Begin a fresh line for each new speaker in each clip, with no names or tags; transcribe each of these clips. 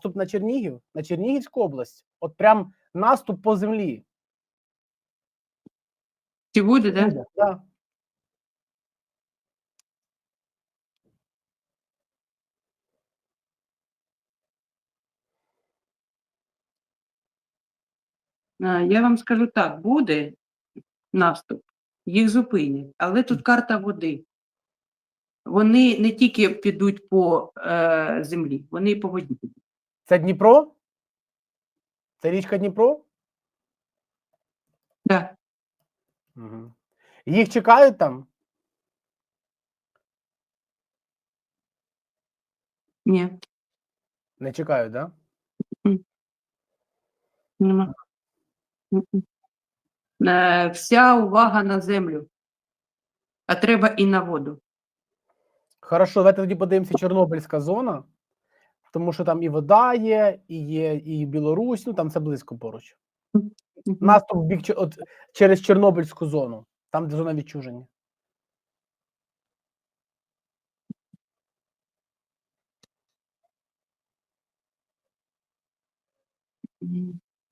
наступ на Чернігів, на Чернігівську область. От прям наступ по землі.
Чи буде, да?
Да.
Я вам скажу так, буде наступ, їх зупинять, але тут карта води. Вони не тільки підуть по е, землі, вони і по воді. підуть.
Це Дніпро? Це річка Дніпро?
Да.
Угу. Їх чекають там?
Ні,
Не чекають, да?
нема. Е, Вся увага на землю, а треба і на воду.
Хорошо, давайте тоді подивимося Чорнобильська зона, тому що там і вода є, і є і Білорусь, ну там це близько поруч. Наступ в бік от, через Чорнобильську зону, там де зона відчуження.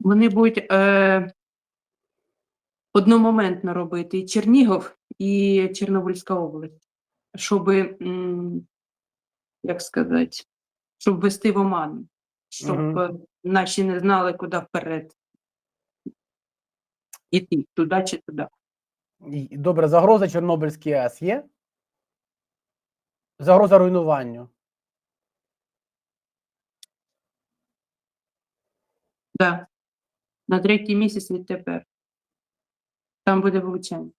Вони будуть е, одномоментно робити і Чернігов, і Чорнобильська область, щоб, як сказати, щоб ввести в оману, щоб е, наші не знали, куди вперед іти, туди чи туди.
Добре, загроза Чорнобильській АЕС є? Загроза руйнуванню.
Да. На третій місяць відтепер. Там буде влучання.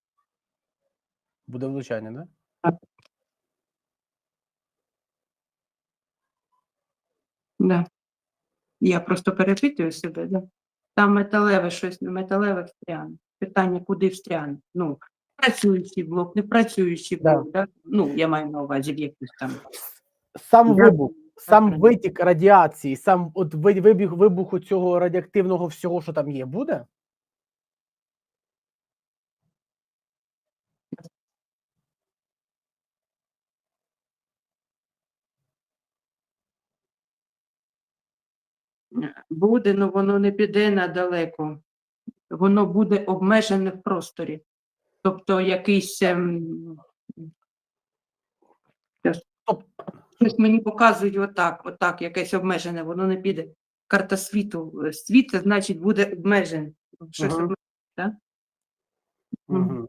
Буде влучання, да?
Да. Я просто перепитую себе, да. Там металеве щось, не металеве встряне. Питання, куди встряне? Ну, працюючий блок, не працюючий
Да.
блок, да. Ну, я маю на увазі в якусь там.
Сам
Да.
вибух, сам витік радіації, сам от ви- вибіг вибуху цього радіоактивного всього, що там є, буде?
Буде, але воно не піде надалеко. Воно буде обмежене в просторі. Тобто якийсь. ем, Щось мені показують отак, отак, якесь обмежене, воно не піде. Карта світу. Світ, це значить, буде обмежений. Щось обмежене, так? Мгм.
Мгм.